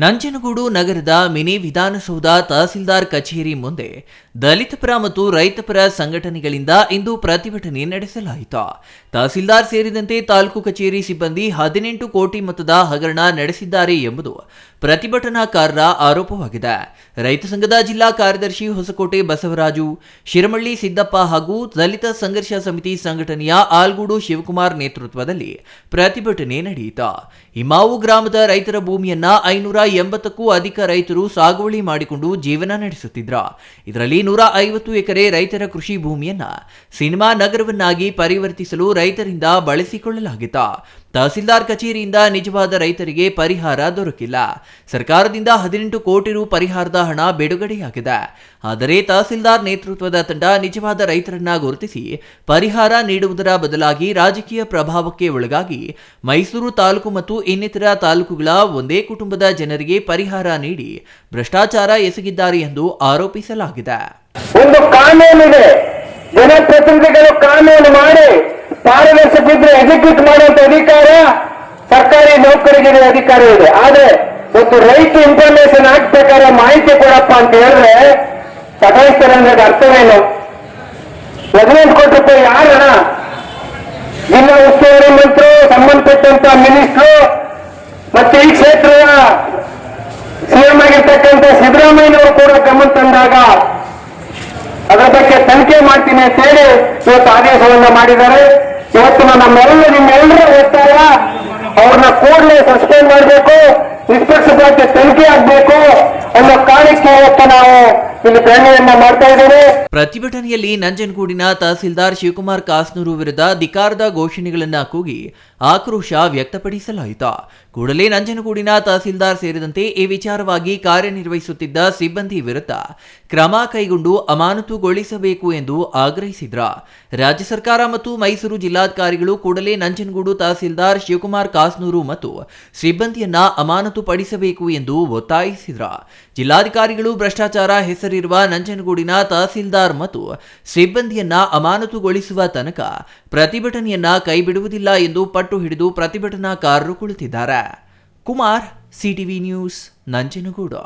ನಂಜನಗೂಡು ನಗರದ ಮಿನಿ ವಿಧಾನಸೌಧ ತಹಸೀಲ್ದಾರ್ ಕಚೇರಿ ಮುಂದೆ ದಲಿತ ಪರ ಮತ್ತು ರೈತಪರ ಸಂಘಟನೆಗಳಿಂದ ಇಂದು ಪ್ರತಿಭಟನೆ ನಡೆಸಲಾಯಿತು. ತಹಸೀಲ್ದಾರ್ ಸೇರಿದಂತೆ ತಾಲೂಕು ಕಚೇರಿ ಸಿಬ್ಬಂದಿ ಹದಿನೆಂಟು ಕೋಟಿ ಮೊತ್ತದ ಹಗರಣ ನಡೆಸಿದ್ದಾರೆ ಎಂಬುದು ಪ್ರತಿಭಟನಾಕಾರರ ಆರೋಪವಾಗಿದೆ. ರೈತ ಸಂಘದ ಜಿಲ್ಲಾ ಕಾರ್ಯದರ್ಶಿ ಹೊಸಕೋಟೆ ಬಸವರಾಜು, ಶಿರಮಳ್ಳಿ ಸಿದ್ದಪ್ಪ ಹಾಗೂ ದಲಿತ ಸಂಘರ್ಷ ಸಮಿತಿ ಸಂಘಟನೆಯ ಆಲ್ಗೂಡು ಶಿವಕುಮಾರ್ ನೇತೃತ್ವದಲ್ಲಿ ಪ್ರತಿಭಟನೆ ನಡೆಯಿತು. ಇಮಾವು ಗ್ರಾಮದ ರೈತರ ಭೂಮಿಯನ್ನ ಐನೂರ ಎಂಬತ್ತಕ್ಕೂ ಅಧಿಕ ರೈತರು ಸಾಗುವಳಿ ಮಾಡಿಕೊಂಡು ಜೀವನ ನಡೆಸುತ್ತಿದ್ರ. ಇದರಲ್ಲಿ ನೂರ ಐವತ್ತು ಎಕರೆ ರೈತರ ಕೃಷಿ ಭೂಮಿಯನ್ನ ಸಿನಿಮಾ ನಗರವನ್ನಾಗಿ ಪರಿವರ್ತಿಸಲು ರೈತರಿಂದ ಬಳಸಿಕೊಳ್ಳಲಾಗಿತ್ತು. ತಹಸೀಲ್ದಾರ್ ಕಚೇರಿಯಿಂದ ನಿಜವಾದ ರೈತರಿಗೆ ಪರಿಹಾರ ದೊರಕಿಲ್ಲ. ಸರ್ಕಾರದಿಂದ ಹದಿನೆಂಟು ಕೋಟಿ ರು ಪರಿಹಾರದ ಹಣ ಬಿಡುಗಡೆಯಾಗಿದೆ. ಆದರೆ ತಹಸೀಲ್ದಾರ್ ನೇತೃತ್ವದ ತಂಡ ನಿಜವಾದ ರೈತರನ್ನ ಗುರುತಿಸಿ ಪರಿಹಾರ ನೀಡುವುದರ ಬದಲಾಗಿ ರಾಜಕೀಯ ಪ್ರಭಾವಕ್ಕೆ ಒಳಗಾಗಿ ಮೈಸೂರು ತಾಲೂಕು ಮತ್ತು ಇನ್ನಿತರ ತಾಲೂಕುಗಳ ಒಂದೇ ಕುಟುಂಬದ ಜನರಿಗೆ ಪರಿಹಾರ ನೀಡಿ ಭ್ರಷ್ಟಾಚಾರ ಎಸಗಿದ್ದಾರೆ ಎಂದು ಆರೋಪಿಸಲಾಗಿದೆ. ಒಂದು ಕಾನೂನಿದೆ. ಜನಪ್ರತಿನಿಧಿಗಳು ಕಾನೂನು ಮಾಡಿ ಪಾರದರ್ಶಕಿದ್ರೆ ಎಕ್ಸಿಕ್ಯೂಟ್ ಮಾಡುವಂತ ಅಧಿಕಾರ ಸರ್ಕಾರಿ ನೌಕರಿಗೆ ಅಧಿಕಾರ ಇದೆ ಆದ್ರೆ ಒಂದು ರೈತ ಇನ್ಫಾರ್ಮೇಶನ್ ಪ್ರಕಾರ ಮಾಹಿತಿ ಕೊಡಪ್ಪ ಅಂತ ಹೇಳಿದ್ರೆ ಸದಾಯಿಸ್ತಾರೆ ಅಂದ್ರೆ ಅರ್ಥವೇನು? ಹದಿನೆಂಟು ಕೋಟಿ ರೂಪಾಯಿ ಯಾರ ಜಿಲ್ಲಾ ಉಸ್ತುವಾರಿ ಮಂತ್ರು, ಸಂಬಂಧಪಟ್ಟಂತ ಮಿನಿಸ್ಟ್ರು, ಮತ್ತೆ ಈ ಕ್ಷೇತ್ರದ ಸಿಎಂ ಆಗಿರ್ತಕ್ಕಂಥ ಸಿದ್ದರಾಮಯ್ಯನವರು ಕೂಡ ಗಮನ ತಂದಾಗ ಅದರ ಬಗ್ಗೆ ತನಿಖೆ ಮಾಡ್ತೀನಿ ಅಂತ ಹೇಳಿ ಇವತ್ತು ಆದೇಶವನ್ನ ಮಾಡಿದ್ದಾರೆ. ಇವತ್ತು ನಮ್ಮೆಲ್ಲ ನಿಮ್ಮೆಲ್ಲರ ಒತ್ತಾಯ ಅವ್ರನ್ನ ಕೂಡಲೇ ಸಸ್ಪೆಂಡ್ ಮಾಡಬೇಕು ನಿಷ್ಪಕ್ಷಪಾತ ತನಿಖೆ ಆಗ್ಬೇಕು. ನಾವು ಇಲ್ಲಿ ಮಾಡ್ತಾ ಪ್ರತಿಭಟನೆಯಲ್ಲಿ ನಂಜನಗೂಡಿನ ತಹಸೀಲ್ದಾರ್ ಶಿವಕುಮಾರ್ ಕಾಸ್ನೂರು ವಿರುದ್ಧ ಧಿಕಾರದ ಘೋಷಣೆಗಳನ್ನ ಕೂಗಿ ಆಕ್ರೋಶ ವ್ಯಕ್ತಪಡಿಸಲಾಯಿತು. ಕೂಡಲೇ ನಂಜನಗೂಡಿನ ತಹಸೀಲ್ದಾರ್ ಸೇರಿದಂತೆ ಈ ವಿಚಾರವಾಗಿ ಕಾರ್ಯನಿರ್ವಹಿಸುತ್ತಿದ್ದ ಸಿಬ್ಬಂದಿ ವಿರುದ್ಧ ಕ್ರಮ ಕೈಗೊಂಡು ಅಮಾನತುಗೊಳಿಸಬೇಕು ಎಂದು ಆಗ್ರಹಿಸಿದ್ರ. ರಾಜ್ಯ ಸರ್ಕಾರ ಮತ್ತು ಮೈಸೂರು ಜಿಲ್ಲಾಧಿಕಾರಿಗಳು ಕೂಡಲೇ ನಂಜನಗೂಡು ತಹಸೀಲ್ದಾರ್ ಶಿವಕುಮಾರ್ ಕಾಸ್ನೂರು ಮತ್ತು ಸಿಬ್ಬಂದಿಯನ್ನ ಅಮಾನತುಪಡಿಸಬೇಕು ಎಂದು ಒತ್ತಾಯಿಸಿದ್ರ. ಜಿಲ್ಲಾಧಿಕಾರಿಗಳು ಭ್ರಷ್ಟಾಚಾರ ಹೆಸರಿರುವ ನಂಜನಗೂಡಿನ ತಹಸೀಲ್ದಾರ್ ಮತ್ತು ಸಿಬ್ಬಂದಿಯನ್ನ ಅಮಾನತುಗೊಳಿಸುವ ತನಕ ಪ್ರತಿಭಟನೆಯನ್ನ ಕೈಬಿಡುವುದಿಲ್ಲ ಎಂದು ಪಟ್ಟು ಹಿಡಿದು ಪ್ರತಿಭಟನಾಕಾರರು ಕುಳಿತಿದ್ದಾರೆ. Kumar, CTV news, Nanjangud.